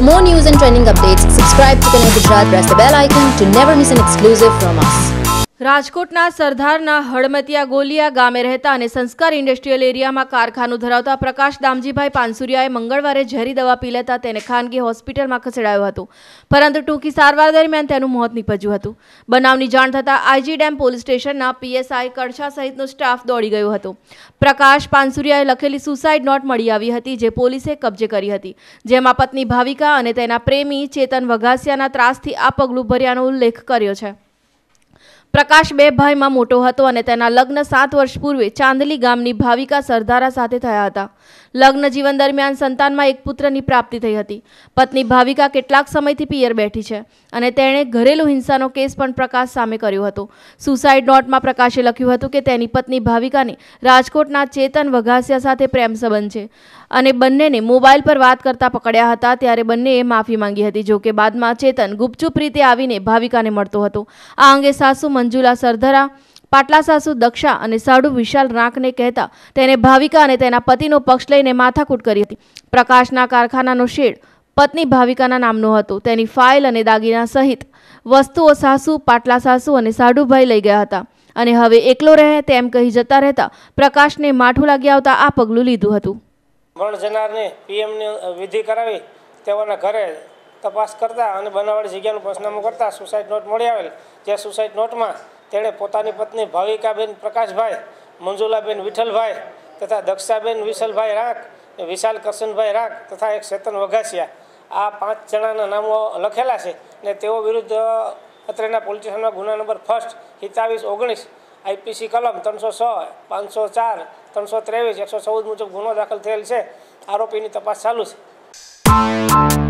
For more news and trending updates, subscribe to Connect Gujarat, press the bell icon to never miss an exclusive from us. રાજકોટના સરદારના હળમતિયા ગોલિયા ગામે રહેતા અને સંસ્કાર industrial એરિયામાં કારખાનું ધરાવતા પ્રકાશ દામજીભાઈ પાનસુરિયાએ મંગળવારે ઝેરી દવા પી લેતા તેને ખાનગી હોસ્પિટલમાં ખસેડાયો હતો. પરંતુ ટૂંકી સારવાર દરમિયાન તેનું મોત નીપજ્યું હતું. બનાવની જાણ થતાં આઈજી ડેમ પોલીસ સ્ટેશનના પીએસઆઈ કડછા સહિતનો સ્ટાફ દોડી ગયો હતો. પ્રકાશ પાનસુરિયાએ લખેલી સુસાઇડ નોટ મળી આવી હતી જે પોલીસે કબજે કરી હતી. જેમાં પત્ની ભાવિકા અને તેના પ્રેમી ચેતન વઘાસિયાના ત્રાસથી આ પગલું ભર્યાનો ઉલ્લેખ કર્યો છે. પ્રકાશ બે ભાઈમાં મોટો હતો અને તેના લગ્ન સાત વર્ષ પૂર્વે ચાંદલી ગામની ભાવિકા સરદારા સાથે થયા હતા. લગ્ન જીવન દરમિયાન સંતાનમાં એક પુત્રની પ્રાપ્તિ થઈ હતી. પત્ની ભાવિકા કેટલાક સમયથી પિયર બેઠી છે અને તેણે ઘરેલુ હિંસાનો કેસ પણ પ્રકાશ સામે કર્યો હતો. સુસાઇડ નોટમાં પ્રકાશે લખ્યું હતું કે તેની પત્ની ભાવિકાને રાજકોટના ચેતન વઘાસિયા સાથે પ્રેમ સંબંધ છે અને બંનેને મોબાઈલ પર વાત કરતા પકડ્યા હતા ત્યારે બંનેએ માફી માંગી હતી, જોકે બાદમાં ચેતન ગુપચુપ રીતે આવીને ભાવિકાને મળતો હતો. આ અંગે સાસુ મંજુલા સરધરા, પાટલા સાસુ દક્ષા અને સાડુ વિશાલ રાંકને કહેતા તેને ભાવિકા અને તેના પતિનો પક્ષ લઈને માથાકૂટ કરી હતી. પ્રકાશના કારખાનાનો શેડ પત્ની ભાવિકાના નામનો હતો. તેની ફાઇલ અને દાગીના સહિત વસ્તુઓ સાસુ, પાટલા સાસુ અને સાડુભાઈ લઈ ગયા હતા. અને હવે એકલો રહે તેમ કહી જતા રહેતા પ્રકાશને માઠું લાગી આવતા આ પગલું લીધું હતું. મરણ જનારને પીએમની વિધિ કરાવી તેઓના ઘરે તપાસ કરતા અને બનાવવાળી જગ્યાનું પંચનામું કરતા સુસાઇડ નોટ મળી આવેલ. જે સુસાઇડ નોટમાં તેણે પોતાની પત્ની ભાવિકાબેન પ્રકાશભાઈ, મંજુલાબેન વિઠ્ઠલભાઈ તથા દક્ષાબેન વિશલભાઈ રાખ વિશાલ કરશનભાઈ રાખ તથા એક ચેતન વઘાસિયા. આ પાંચ જણાના નામો લખેલા છે ને તેઓ વિરુદ્ધ અત્રેના પોલીસ સ્ટેશનમાં ગુના નંબર ફર્સ્ટ સિત્તાવીસ ઓગણીસ, આઈપીસી કલમ ત્રણસો છ, પાંચસો ચાર, ત્રણસો ત્રેવીસ, એકસો ચૌદ મુજબ ગુનો દાખલ થયેલ છે. આરોપીની તપાસ ચાલુ છે.